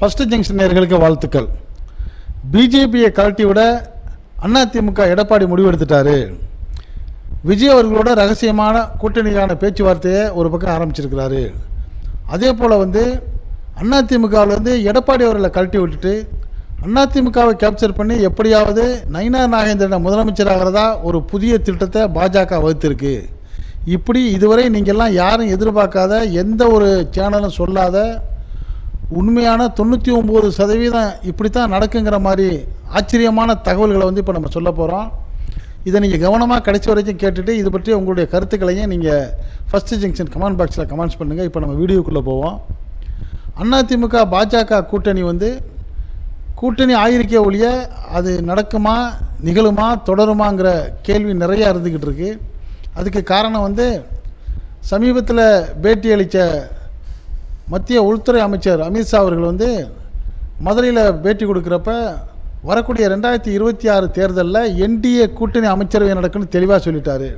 First junction நேர்களுக்கு வாழ்த்துக்கள். பிஜேபியை கழட்டி விட அதிமுக எடப்பாடி முடிவெடுத்துட்டாரு. விஜய் அவர்களோட ரகசியமான கூட்டணிக்கான பேச்சுவார்த்தையை ஒரு பக்கம் ஆரம்பிச்சிருக்கிறாரு. அதே போல் வந்து அதிமுகவிலேருந்து எடப்பாடி அவர்களை கழட்டி விட்டுட்டு அதிமுகவை கேப்சர் பண்ணி எப்படியாவது நயினா நாகேந்திரனை முதலமைச்சராகிறதா ஒரு புதிய திட்டத்தை பாஜக வகுத்திருக்கு. இப்படி இதுவரை நீங்கள்லாம் யாரும் எதிர்பார்க்காத எந்த ஒரு சேனலும் சொல்லாத உண்மையான தொண்ணூற்றி ஒம்பது சதவீதம் இப்படி தான் நடக்குங்கிற மாதிரி ஆச்சரியமான தகவல்களை வந்து இப்போ நம்ம சொல்ல போகிறோம் இதை நீங்கள் கவனமாக கடைசி வரைக்கும் கேட்டுட்டு இது பற்றி உங்களுடைய கருத்துக்களையும் நீங்கள் ஃபஸ்ட்டு ஜங்ஷன் கமெண்ட் பாக்ஸில் கமெண்ட்ஸ் பண்ணுங்கள் இப்போ நம்ம வீடியோக்குள்ளே போவோம். அதிமுக பாஜக கூட்டணி வந்து கூட்டணி ஆயிருக்கே ஒழிய அது நடக்குமா நிகழுமா தொடருமாங்கிற கேள்வி நிறையா இருந்துக்கிட்டு இருக்குது அதுக்கு காரணம் வந்து சமீபத்தில் பேட்டி அளித்த மத்திய உள்துறை அமைச்சர் அமித்ஷா அவர்கள் வந்து மதுரையில் பேட்டி கொடுக்குறப்ப வரக்கூடிய ரெண்டாயிரத்தி இருபத்தி ஆறு தேர்தலில் என்டிஏ கூட்டணி அமைச்சரவை நடக்குன்னு தெளிவாக சொல்லிட்டாரு.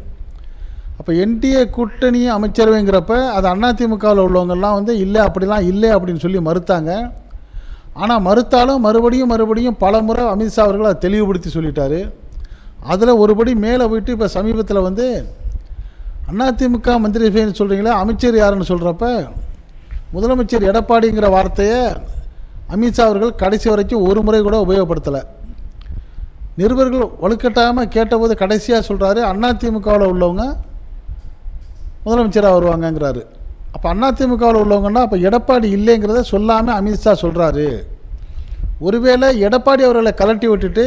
அப்போ என்டிஏ கூட்டணி அமைச்சரவைங்கிறப்ப அது அதிமுகவில் உள்ளவங்கெல்லாம் வந்து இல்லை அப்படிலாம் இல்லை அப்படின்னு சொல்லி மறுத்தாங்க. ஆனால் மறுத்தாலும் மறுபடியும் மறுபடியும் பல முறை அமித்ஷா அவர்கள் அதை தெளிவுபடுத்தி சொல்லிட்டாரு. அதில் ஒருபடி மேலே போயிட்டு இப்போ சமீபத்தில் வந்து அதிமுக மந்திரி சபைன்னு சொல்கிறீங்களே அமைச்சர் யாருன்னு சொல்கிறப்ப முதலமைச்சர் எடப்பாடிங்கிற வார்த்தையை அமித்ஷா அவர்கள் கடைசி வரைக்கும் ஒரு முறை கூட உபயோகப்படுத்தலை. நிருபர்கள் வலுக்கட்டாமல் கேட்டபோது கடைசியாக சொல்கிறாரு அதிமுகவில் உள்ளவங்க முதலமைச்சராக வருவாங்கங்கிறாரு. அப்போ அதிமுகவில் உள்ளவங்கன்னா அப்போ எடப்பாடி இல்லைங்கிறத சொல்லாமல் அமித்ஷா சொல்கிறாரு ஒருவேளை எடப்பாடி அவர்களை கலட்டி விட்டுட்டு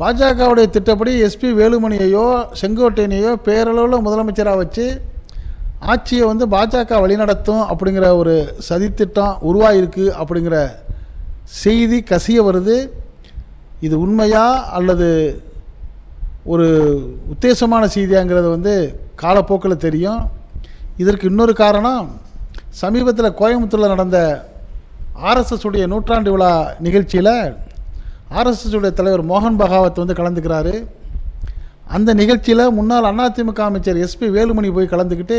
பாஜகவுடைய திட்டப்படி எஸ்பி வேலுமணியையோ செங்கோட்டையனையோ பேரளவில் முதலமைச்சராக வச்சு ஆட்சியை வந்து பாஜக வழிநடத்தும் அப்படிங்கிற ஒரு சதித்திட்டம் உருவாயிருக்கு அப்படிங்கிற செய்தி கசிய வருது. இது உண்மையா அல்லது ஒரு உத்தேசமான செய்தியாங்கிறது வந்து காலப்போக்கில் தெரியும். இதற்கு இன்னொரு காரணம் சமீபத்தில் கோயம்புத்தூரில் நடந்த ஆர்எஸ்எஸ் உடைய நூற்றாண்டு விழா நிகழ்ச்சியில் ஆர்எஸ்எஸ் உடைய தலைவர் மோகன் பகாவத் வந்து கலந்துக்கிறாரு. அந்த நிகழ்ச்சியில் முன்னாள் அதிமுக அமைச்சர் எஸ்பி வேலுமணி போய் கலந்துக்கிட்டு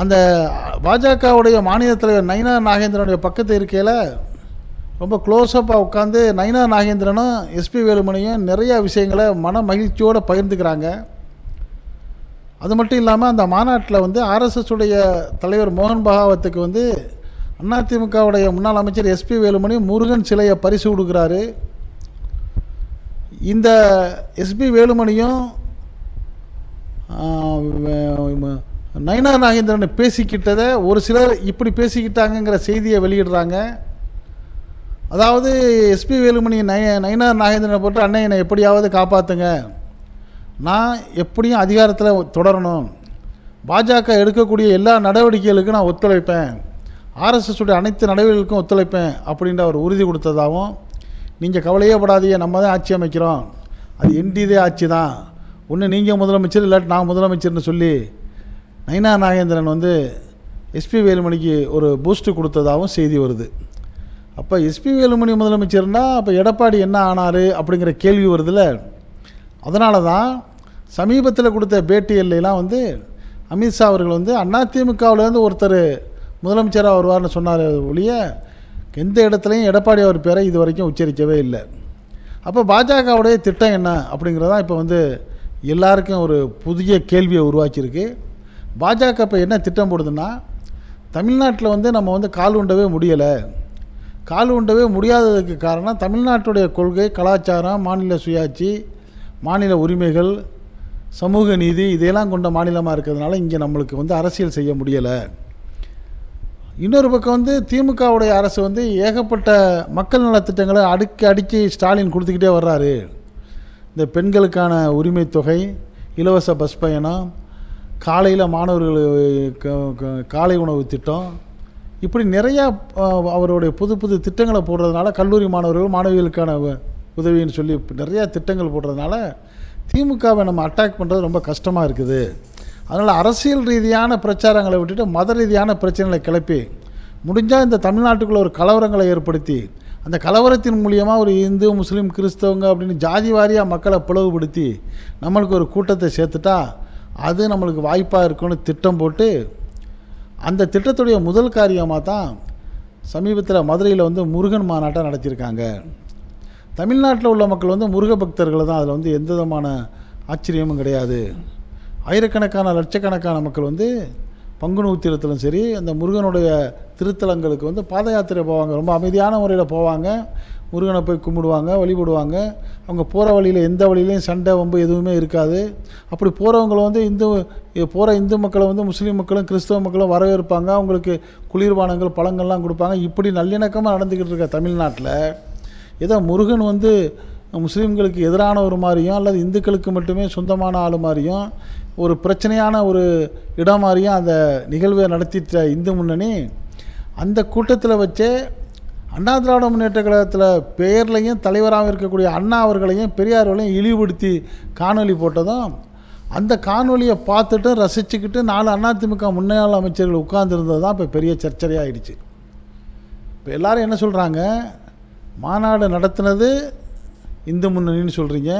அந்த பாஜகவுடைய மாநில தலைவர் நயினா நாகேந்திரனுடைய பக்கத்து இருக்கையில் ரொம்ப க்ளோஸ்அப்பாக உட்காந்து நயினா நாகேந்திரனும் எஸ்பி வேலுமணியும் நிறையா விஷயங்களை மன மகிழ்ச்சியோடு பகிர்ந்துக்கிறாங்க. அது மட்டும் இல்லாமல் அந்த மாநாட்டில் வந்து ஆர்எஸ்எஸுடைய தலைவர் மோகன் பகாவத்துக்கு வந்து அதிமுகவுடைய முன்னாள் அமைச்சர் எஸ்பி வேலுமணி முருகன் சிலையை பரிசு கொடுக்குறாரு. இந்த எஸ்பி வேலுமணியும் நயனா நாகேந்திரன் பேசிக்கிட்டதை ஒரு சிலர் இப்படி பேசிக்கிட்டாங்கங்கிற செய்தியை வெளியிடுறாங்க. அதாவது எஸ்பி வேலுமணி நய நயனார் நாகேந்திரனை போட்டு அண்ணன் என்னை எப்படியாவது காப்பாற்றுங்க நான் எப்படியும் அதிகாரத்தில் தொடரணும். பாஜக எடுக்கக்கூடிய எல்லா நடவடிக்கைகளுக்கும் நான் ஒத்துழைப்பேன். ஆர்எஸ்எஸ்டைய அனைத்து நடவடிக்கைகளுக்கும் ஒத்துழைப்பேன் அப்படின்ற அவர் உறுதி கொடுத்ததாகவும் நீங்கள் கவலையே படாதீங்க நம்ம தான் ஆட்சி அமைக்கிறோம். அது என்டிதே ஆட்சி தான் ஒன்று நீங்கள் முதலமைச்சர் இல்லாட்டி நான் முதலமைச்சர்னு சொல்லி ஐநா நாகேந்திரன் வந்து எஸ்பி வேலுமணிக்கு ஒரு பூஸ்ட்டு கொடுத்ததாகவும் செய்தி வருது. அப்போ எஸ்பி வேலுமணி முதலமைச்சர்னா அப்போ எடப்பாடி என்ன ஆனார் அப்படிங்கிற கேள்வி வருதுல்ல. அதனால தான் சமீபத்தில் கொடுத்த பேட்டியல்லாம் வந்து அமித்ஷா அவர்கள் வந்து அதிமுகவிலேருந்து ஒருத்தர் முதலமைச்சராக வருவார்னு சொன்னார் ஒழிய எந்த இடத்துலையும் எடப்பாடி அவர் பேரை இது வரைக்கும் உச்சரிக்கவே இல்லை. அப்போ பாஜகவுடைய திட்டம் என்ன அப்படிங்கிறதான் இப்போ வந்து எல்லாருக்கும் ஒரு புதிய கேள்வியை உருவாக்கியிருக்கு. பாஜக இப்போ என்ன திட்டம் போடுதுன்னா தமிழ்நாட்டில் வந்து நம்ம வந்து கால் உண்டவே முடியலை. கால் உண்டவே முடியாததுக்கு காரணம் தமிழ்நாட்டுடைய கொள்கை கலாச்சாரம் மாநில சுயாட்சி மாநில உரிமைகள் சமூக நீதி இதையெல்லாம் கொண்ட மாநிலமாக இருக்கிறதுனால இங்கே நம்மளுக்கு வந்து அரசியல் செய்ய முடியலை. இன்னொரு பக்கம் வந்து திமுகவுடைய அரசு வந்து ஏகப்பட்ட மக்கள் நலத்திட்டங்களை அடுக்கி அடிக்கி ஸ்டாலின் கொடுத்துக்கிட்டே வர்றாரு. இந்த பெண்களுக்கான உரிமை தொகை இலவச பஸ் பயணம் காலையில் மாணவர்களுக்கு காலை உணவு திட்டம். இப்படி நிறையா அவருடைய புது புது திட்டங்களை போடுறதுனால கல்லூரி மாணவர்கள் மாணவிகளுக்கான உதவின்னு சொல்லி நிறையா திட்டங்கள் போடுறதுனால திமுகவை நம்ம அட்டாக் பண்ணுறது ரொம்ப கஷ்டமாக இருக்குது. அதனால் அரசியல் ரீதியான பிரச்சாரங்களை விட்டுட்டு மத ரீதியான பிரச்சனைகளை கிளப்பி முடிஞ்சால் இந்த தமிழ்நாட்டுக்குள்ளே ஒரு கலவரங்களை ஏற்படுத்தி அந்த கலவரத்தின் மூலியமாக ஒரு இந்து முஸ்லீம் கிறிஸ்தவங்க அப்படின்னு ஜாதி வாரியாக மக்களை பிளவுபடுத்தி நம்மளுக்கு ஒரு கூட்டத்தை சேர்த்துட்டா அது நம்மளுக்கு வாய்ப்பாக இருக்கும்னு திட்டம் போட்டு அந்த திட்டத்துடைய முதல் காரியமாக தான் சமீபத்தில் மதுரையில் வந்து முருகன் மாநாட்டை நடத்தியிருக்காங்க. தமிழ்நாட்டில் உள்ள மக்கள் வந்து முருக பக்தர்கள் தான் அதில் வந்து எந்த விதமான ஆச்சரியமும் கிடையாது. ஆயிரக்கணக்கான லட்சக்கணக்கான மக்கள் வந்து பங்குனி உத்திரத்திலும் சரி அந்த முருகனுடைய திருத்தலங்களுக்கு வந்து பாத யாத்திரை போவாங்க. ரொம்ப அமைதியான முறையில் போவாங்க. முருகனை போய் கும்பிடுவாங்க வழிபடுவாங்க. அவங்க போகிற வழியில் எந்த வழியிலையும் சண்டை வம்பு எதுவுமே இருக்காது. அப்படி போகிறவங்கள வந்து இந்து போகிற இந்து மக்களை வந்து முஸ்லீம் மக்களும் கிறிஸ்தவ மக்களும் வரவேற்பாங்க. அவங்களுக்கு குளிர்பானங்கள் பழங்கள்லாம் கொடுப்பாங்க. இப்படி நல்லிணக்கமாக நடந்துக்கிட்டு இருக்க தமிழ்நாட்டில் ஏதோ முருகன் வந்து முஸ்லீம்களுக்கு எதிரான ஒரு மாதிரியும் அல்லது இந்துக்களுக்கு மட்டுமே சொந்தமான ஆள் மாதிரியும் ஒரு பிரச்சனையான ஒரு இடம் மாதிரியும் அந்த நிகழ்வை நடத்திட்ட இந்து முன்னணி அந்த கூட்டத்தில் வச்சே அண்ணா திராவிட முன்னேற்ற கழகத்தில் பெயர்லையும் தலைவராக இருக்கக்கூடிய அண்ணா அவர்களையும் பெரியார்களையும் இழிவுபடுத்தி காணொலி போட்டதும் அந்த காணொலியை பார்த்துட்டு ரசிச்சுக்கிட்டு நாலு அதிமுக முன்னாள் அமைச்சர்கள் உட்கார்ந்துருந்தது தான் இப்போ பெரிய சர்ச்சையாகிடுச்சு இப்போ எல்லோரும் என்ன சொல்கிறாங்க மாநாடு நடத்தினது இந்து முன்னணின்னு சொல்கிறீங்க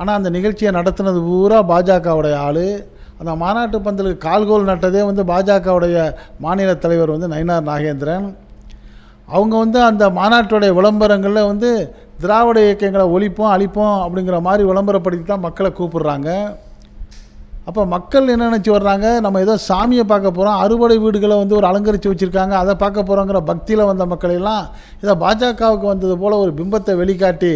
ஆனால் அந்த நிகழ்ச்சியை நடத்துனது பூரா பாஜகவுடைய ஆள். அந்த மாநாட்டு பந்தலுக்கு கால்கோல் நட்டதே வந்து பாஜகவுடைய மாநில தலைவர் வந்து நயினார் நாகேந்திரன். அவங்க வந்து அந்த மாநாட்டுடைய விளம்பரங்களில் வந்து திராவிட இயக்கங்களை ஒழிப்போம் அழிப்போம் அப்படிங்கிற மாதிரி விளம்பரப்படுத்தி தான் மக்களை கூப்பிடுறாங்க. அப்போ மக்கள் என்ன நினச்சி வர்றாங்க? நம்ம ஏதோ சாமியை பார்க்க போகிறோம் அறுபடை வீடுகளை வந்து ஒரு அலங்கரித்து வச்சுருக்காங்க அதை பார்க்க போகிறோங்கிற பக்தியில் வந்த மக்களையெல்லாம் இதை பாஜகவுக்கு வந்தது போல் ஒரு பிம்பத்தை வெளிக்காட்டி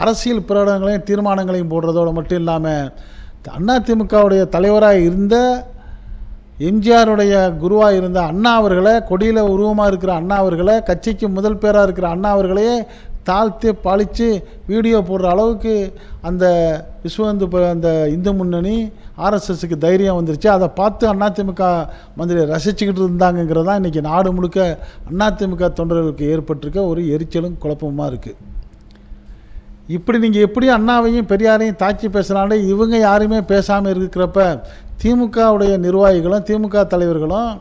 அரசியல் பிரகடனங்களையும் தீர்மானங்களையும் போடுறதோடு மட்டும் இல்லாமல் அதிமுகவுடைய தலைவராக இருந்த எம்ஜிஆருடைய குருவாக இருந்த அண்ணா அவர்களை கொடியில் உருவமாக இருக்கிற அண்ணா அவர்களை கட்சிக்கு முதல் பேராக இருக்கிற அண்ணா அவர்களையே தாழ்த்தி பழித்து வீடியோ போடுற அளவுக்கு அந்த விஸ்வந்து அந்த இந்து முன்னணி ஆர்எஸ்எஸ்க்கு தைரியம் வந்துருச்சு. அதை பார்த்து அதிமுக மந்திரி ரசிச்சுக்கிட்டு இருந்தாங்கங்கிறது தான் இன்றைக்கி நாடு முழுக்க அதிமுக தொண்டர்களுக்கு ஏற்பட்டிருக்க ஒரு எரிச்சலும் குழப்பமாக இருக்குது இப்படி நீங்கள் எப்படி அண்ணாவையும் பெரியாரையும் தாக்கி பேசுகிறாண்டே இவங்க யாருமே பேசாமல் இருக்கிறப்ப திமுகவுடைய நிர்வாகிகளும் திமுக தலைவர்களும்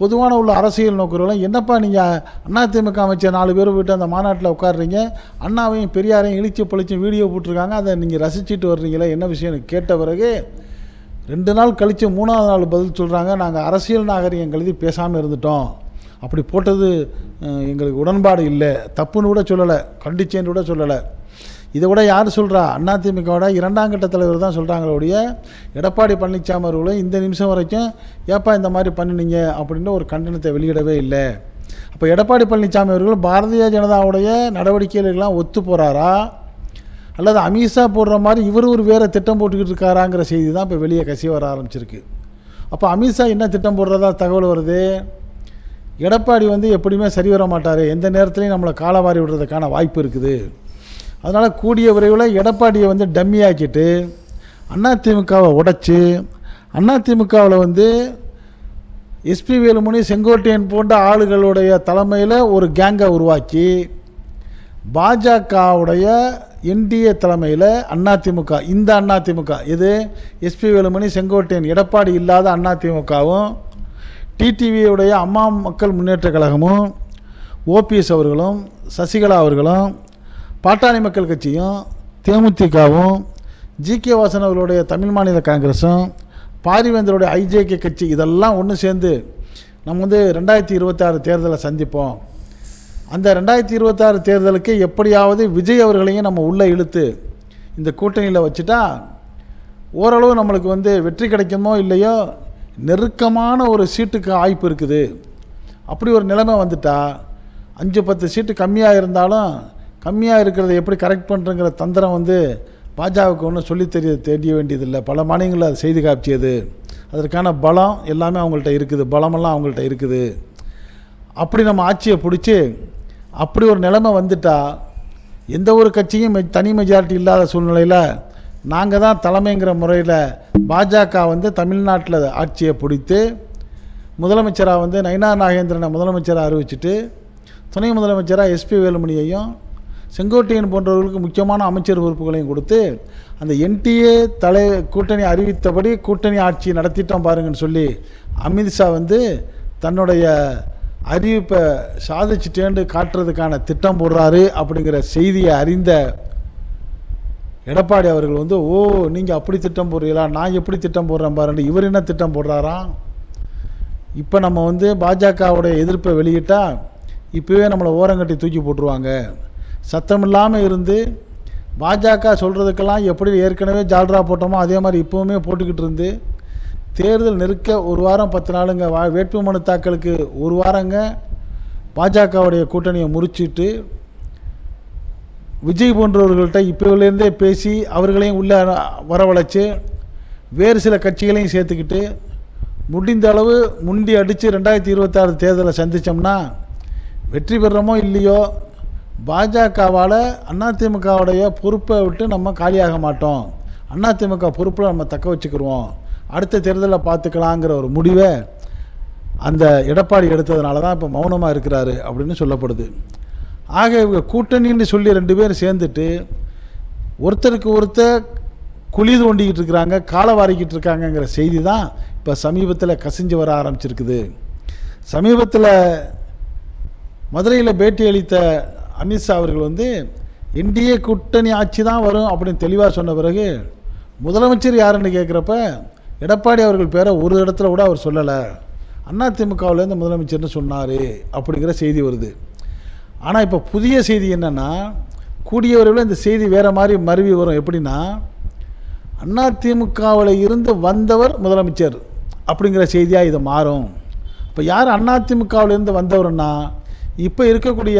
பொதுவான உள்ள அரசியல் நோக்கர்களும் என்னப்பா நீங்கள் அண்ணா திமுக அமைச்சர் நாலு பேர் போயிட்டு அந்த மாநாட்டில் உட்காடுறீங்க அண்ணாவையும் பெரியாரையும் இழிச்சு பழிச்சு வீடியோ போட்டிருக்காங்க. அதை நீங்கள் ரசிச்சுட்டு வர்றீங்களே என்ன விஷயம்னு கேட்ட பிறகு ரெண்டு நாள் கழித்து மூணாவது நாள் பதில் சொல்கிறாங்க நாங்கள் அரசியல் நாகரிகம் கழுதி பேசாமல் இருந்துட்டோம். அப்படி போட்டது எங்களுக்கு உடன்பாடு இல்லை. தப்புன்னு கூட சொல்லலை. கண்டிச்சேன்னு கூட சொல்லலை. இதை விட யார் சொல்கிறா அதிமுகவோட இரண்டாம் கட்ட தலைவர் தான் சொல்கிறாங்களோடைய எடப்பாடி பழனிசாமி அவர்களும் இந்த நிமிஷம் வரைக்கும் ஏப்பா இந்த மாதிரி பண்ணினீங்க? அப்படின்னு ஒரு கண்டனத்தை வெளியிடவே இல்லை. அப்போ எடப்பாடி பழனிசாமி அவர்கள் பாரதிய ஜனதாவுடைய நடவடிக்கைகளுக்கெல்லாம் ஒத்து போகிறாரா அல்லது அமித்ஷா போடுற மாதிரி இவர் ஒரு வேறு திட்டம் போட்டுக்கிட்டு இருக்காராங்கிற செய்தி தான் இப்போ வெளியே கசி வர ஆரம்பிச்சிருக்கு. அப்போ அமித்ஷா என்ன திட்டம் போடுறதா தகவல் வருது? எடப்பாடி வந்து எப்படியுமே சரி வர மாட்டார். எந்த நேரத்துலையும் நம்மளை காலவாரி விடுறதுக்கான வாய்ப்பு இருக்குது. அதனால் கூடிய விரைவில் எடப்பாடியை வந்து டம்மி ஆக்கிட்டு அதிமுகவை உடைச்சி அதிமுகவில் வந்து எஸ்பி வேலுமணி செங்கோட்டையன் போன்ற ஆளுகளுடைய தலைமையில் ஒரு கேங்கை உருவாக்கி பாஜகவுடைய என்டிஏ தலைமையில் அதிமுக இந்த அதிமுக இது எஸ்பி வேலுமணி செங்கோட்டையன் எடப்பாடி இல்லாத அதிமுகவும் டிடிவியுடைய அம்மா மக்கள் முன்னேற்ற கழகமும் ஓபிஎஸ் அவர்களும் சசிகலா அவர்களும் பாட்டாளி மக்கள் கட்சியும் தேமுதிகவும் ஜி கே வாசன் அவர்களுடைய தமிழ் மாநில காங்கிரஸும் பாரிவேந்தருடைய ஐஜேகே கட்சி இதெல்லாம் ஒன்று சேர்ந்து நம்ம வந்து ரெண்டாயிரத்தி இருபத்தாறு தேர்தலை சந்திப்போம். அந்த ரெண்டாயிரத்தி இருபத்தாறு தேர்தலுக்கு எப்படியாவது விஜய் அவர்களையும் நம்ம உள்ளே இழுத்து இந்த கூட்டணியில் வச்சுட்டா ஓரளவு நம்மளுக்கு வந்து வெற்றி கிடைக்குமோ இல்லையோ நெருக்கமான ஒரு சீட்டுக்கு வாய்ப்பு இருக்குது. அப்படி ஒரு நிலைமை வந்துட்டா அஞ்சு பத்து சீட்டு கம்மியாக இருந்தாலும் கம்மியாக இருக்கிறத எப்படி கரெக்ட் பண்ணுறங்கிற தந்திரம் வந்து பாஜகவுக்கு ஒன்றும் சொல்லி தெரிய தெரிய வேண்டியதில்லை. பல மாநிலங்களில் அது செய்து காப்பிச்சது. அதற்கான பலம் எல்லாமே அவங்கள்ட்ட இருக்குது. பலமெல்லாம் அவங்கள்ட்ட இருக்குது. அப்படி நம்ம ஆட்சியை பிடிச்சி அப்படி ஒரு நிலைமை வந்துட்டால் எந்த ஒரு கட்சியும் மெ- தனி மெஜாரிட்டி இல்லாத சூழ்நிலையில் நாங்கள் தான் தலைமைங்கிற முறையில் பாஜக வந்து தமிழ்நாட்டில் ஆட்சியை பிடித்து முதலமைச்சராக வந்து நயினார் நாகேந்திரனை முதலமைச்சராக அறிவிச்சிட்டு துணை முதலமைச்சராக எஸ்பி வேலுமணியையும் செங்கோட்டையன் போன்றவர்களுக்கு முக்கியமான அமைச்சர் பொறுப்புகளையும் கொடுத்து அந்த என்டிஏ தலை கூட்டணி அறிவித்தபடி கூட்டணி ஆட்சி நடத்திட்டோம் பாருங்கன்னு சொல்லி அமித்ஷா வந்து தன்னுடைய அறிவிப்பை சாதிச்சுட்டேன்னு காட்டுறதுக்கான திட்டம் போடுறாரு அப்படிங்கிற செய்தியை அறிந்த எடப்பாடி அவர்கள் வந்து ஓ நீங்கள் அப்படி திட்டம் போடுறீங்களா? நான் எப்படி திட்டம் போடுறேன் பாருன்னு இவர் என்ன திட்டம் போடுறாராம் இப்போ நம்ம வந்து பாஜகவுடைய எதிர்ப்பை வெளியிட்டால் இப்போவே நம்மளை ஓரங்கட்டி தூக்கி போட்டுருவாங்க. சத்தம் இல்லாமல் இருந்து பாஜக சொல்கிறதுக்கெல்லாம் எப்படி ஏற்கனவே ஜால்ரா போட்டோமோ அதே மாதிரி இப்போவுமே போட்டுக்கிட்டு இருந்து தேர்தல் நெருக்க ஒரு வாரம் பத்து நாளுங்க வா வேட்புமனு தாக்கலுக்கு ஒரு வாரங்க பாஜகவுடைய கூட்டணியை முறிச்சிட்டு விஜய் போன்றவர்கள்ட்ட இப்போலேருந்தே பேசி அவர்களையும் உள்ளே வரவழைச்சு வேறு சில கட்சிகளையும் சேர்த்துக்கிட்டு முடிந்த அளவு முண்டி அடித்து ரெண்டாயிரத்தி இருபத்தாறு தேர்தலை சந்தித்தோம்னா வெற்றி பெறுறோமோ இல்லையோ பாஜகவால் அதிமுகவுடைய பொறுப்பை விட்டு நம்ம காலியாக மாட்டோம். அதிமுக பொறுப்பில் நம்ம தக்க வச்சுக்கிருவோம். அடுத்த தேர்தலில் பார்த்துக்கலாங்கிற ஒரு முடிவை அந்த எடப்பாடி எடுத்ததுனால தான் இப்போ மௌனமாக இருக்கிறாரு அப்படின்னு சொல்லப்படுது. ஆக இவங்க கூட்டணின்னு சொல்லி ரெண்டு பேரும் சேர்ந்துட்டு ஒருத்தருக்கு ஒருத்தர் குழி தோண்டிக்கிட்டு இருக்கிறாங்க காலை வாரிக்கிட்டு இருக்காங்கங்கிற செய்தி தான் இப்போ சமீபத்தில் கசிஞ்சு வர ஆரம்பிச்சிருக்குது. சமீபத்தில் மதுரையில் பேட்டி அளித்த அமித்ஷா அவர்கள் வந்து என்டிஏ கூட்டணி ஆட்சி தான் வரும் அப்படின்னு தெளிவாக சொன்ன பிறகு முதலமைச்சர் யாருன்னு கேட்குறப்ப எடப்பாடி அவர்கள் பேரை ஒரு இடத்துல கூட அவர் சொல்லலை. அதிமுகவிலேருந்து முதலமைச்சர்னு சொன்னார் அப்படிங்கிற செய்தி வருது. ஆனால் இப்போ புதிய செய்தி என்னென்னா கூடிய விரைவில் இந்த செய்தி வேறு மாதிரி மருவி வரும். எப்படின்னா அதிமுகவில் இருந்து வந்தவர் முதலமைச்சர் அப்படிங்கிற செய்தியாக இது மாறும். இப்போ யார் அதிமுகவிலேருந்து வந்தவர்னா இப்போ இருக்கக்கூடிய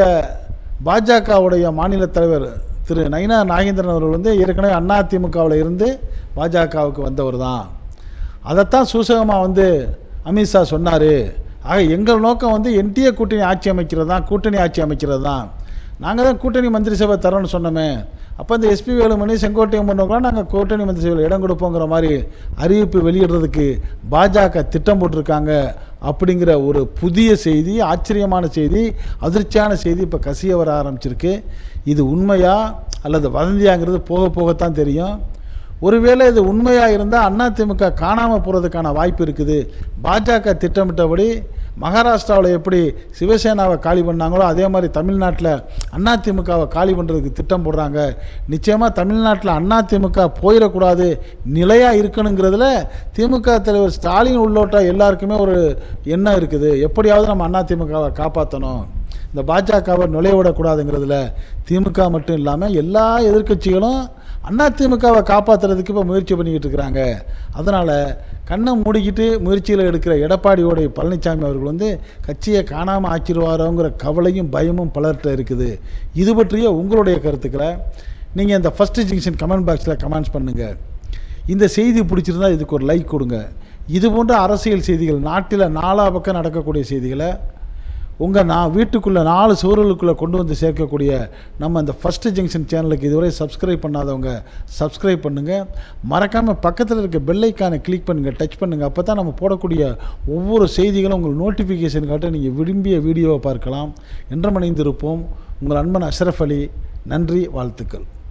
பாஜகவுடைய மாநில தலைவர் திரு நயினா நாகேந்திரன் அவர்கள் வந்து ஏற்கனவே அதிமுகவில் இருந்து பாஜகவுக்கு வந்தவர் தான் அதைத்தான் சூசகமாக வந்து அமித்ஷா சொன்னார். ஆக எங்கள் நோக்கம் வந்து என்டிஏ கூட்டணி ஆட்சி அமைக்கிறது தான் கூட்டணி ஆட்சி அமைக்கிறது தான் நாங்கள் தான் கூட்டணி மந்திரி சபை தரோன்னு சொன்னோமே. அப்போ இந்த எஸ்பி வேலுமணி செங்கோட்டையம் பண்ணவங்களாம் நாங்கள் கூட்டணி மந்திரி சபையில் இடம் கொடுப்போங்கிற மாதிரி அறிவிப்பு வெளியிடுறதுக்கு பாஜக திட்டம் போட்டிருக்காங்க அப்படிங்கிற ஒரு புதிய செய்தி ஆச்சரியமான செய்தி அதிர்ச்சியான செய்தி இப்போ கசிய வர ஆரம்பிச்சிருக்கு. இது உண்மையா அல்லது வதந்தியாங்கிறது போக போகத்தான் தெரியும். ஒருவேளை இது உண்மையாக இருந்தால் அதிமுக காணாமல் போகிறதுக்கான வாய்ப்பு இருக்குது. பாஜக திட்டமிட்டபடி மகாராஷ்டிராவில் எப்படி சிவசேனாவை காலி பண்ணாங்களோ அதே மாதிரி தமிழ்நாட்டில் அதிமுகவை காலி பண்ணுறதுக்கு திட்டம் போடுறாங்க. நிச்சயமாக தமிழ்நாட்டில் அதிமுக போயிடக்கூடாது நிலையாக இருக்கணுங்கிறதுல திமுக தலைவர் ஸ்டாலின் உள்ளோட்ட எல்லாருக்குமே ஒரு எண்ணம் இருக்குது. எப்படியாவது நம்ம அதிமுகவை காப்பாற்றணும் இந்த பாஜகவை நுழைய விடக்கூடாதுங்கிறதுல திமுக மட்டும் இல்லாமல் எல்லா எதிர்க்கட்சிகளும் திமுகவை காப்பாற்றுறதுக்கு இப்போ முயற்சி பண்ணிக்கிட்டு இருக்கிறாங்க. அதனால் கண்ணை மூடிக்கிட்டு முயற்சியில் எடுக்கிற எடப்பாடியோடைய பழனிசாமி அவர்கள் வந்து கட்சியை காணாமல் ஆக்கிடுவாரோங்கிற கவலையும் பயமும் பலர்கிட்ட இருக்குது. இது பற்றிய உங்களுடைய கருத்துக்களை நீங்கள் இந்த ஃபஸ்ட்டு ஜங்ஷன் கமெண்ட் பாக்ஸில் கமெண்ட்ஸ் பண்ணுங்கள் இந்த செய்தி பிடிச்சிருந்தா இதுக்கு ஒரு லைக் கொடுங்க. இது போன்ற அரசியல் செய்திகள் நாட்டில் நாலா பக்கம் நடக்கக்கூடிய செய்திகளை உங்கள் நான் வீட்டுக்குள்ளே நாலு சுவர்களுக்குள்ளே கொண்டு வந்து சேர்க்கக்கூடிய நம்ம இந்த ஃபஸ்ட்டு ஜங்ஷன் சேனலுக்கு இதுவரை சப்ஸ்கிரைப் பண்ணாதவங்க சப்ஸ்கிரைப் பண்ணுங்கள் மறக்காமல் பக்கத்தில் இருக்க பெல்லைக்கானை கிளிக் பண்ணுங்கள் டச் பண்ணுங்கள் அப்போ தான் நம்ம போடக்கூடிய ஒவ்வொரு செய்திகளும் உங்களுக்கு நோட்டிஃபிகேஷன் காட்ட நீங்கள் விரும்பிய வீடியோவை பார்க்கலாம். என்றமணிந்திருப்போம் உங்கள் அன்பன் அஷ்ரஃப் அலி. நன்றி வாழ்த்துக்கள்.